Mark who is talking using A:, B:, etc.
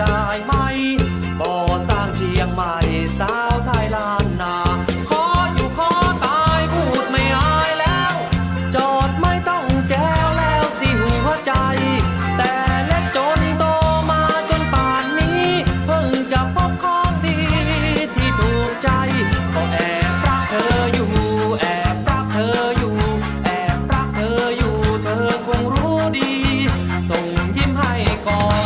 A: ได้ไหมบ่อสร้างเชียงใหม่สาวไทยล้านนา ขออยู่ขอตายพูดไม่อายแล้ว จอดไม่ต้องแจวแล้วสิหัวใจ แต่เล็กจนโตมาจนป่านนี้ เพิ่งจะพบของดีที่ถูกใจ ก็แอบรักเธออยู่ แอบรักเธออยู่ แอบรักเธออยู่ เธอคงรู้ดี ส่งยิ้มให้ก่อน